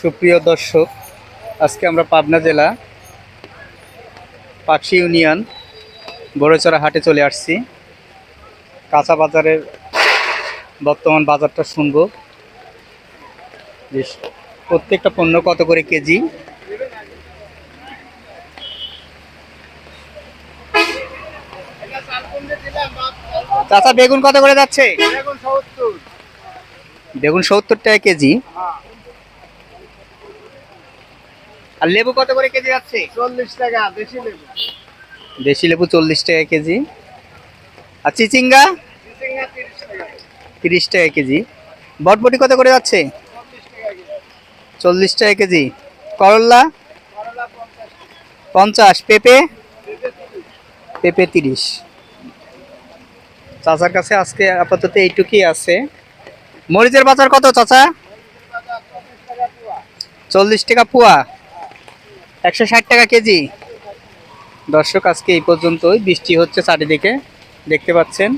সুপ্রিয় দর্শক আজকে আমরা পাবনা জেলা পাকশি ইউনিয়ন বড়চড়া হাটে চলে আসছি। কাঁচা বাজারের বর্তমান বাজারটা শুনব। যে প্রত্যেকটা পণ্য কত করে কেজি? চাচা বেগুন কত করে যাচ্ছে? বেগুন সত্তর। টাকা কেজি। আর লেবু কত করে কেজি যাচ্ছে চল্লিশ টাকা বেশি নেব দেশি লেবু চল্লিশ টাকা কেজি। আর চিচিঙ্গা? তিরিশ টাকা। কেজি। বটবটি কত করে যাচ্ছে? চল্লিশ টাকা কেজি। করল্লা করলা? পঞ্চাশ। পেঁপে? পেঁপে তিরিশ। চাচার কাছে আজকে আপাতত এইটুকুই আছে। মরিচের বাজার কত চাচা? চল্লিশ টাকা পোয়া। একশো ষাট টাকা কেজি। দর্শক আজকে এই পর্যন্তই। বৃষ্টি হচ্ছে চারিদিকে। দেখতে পাচ্ছেন।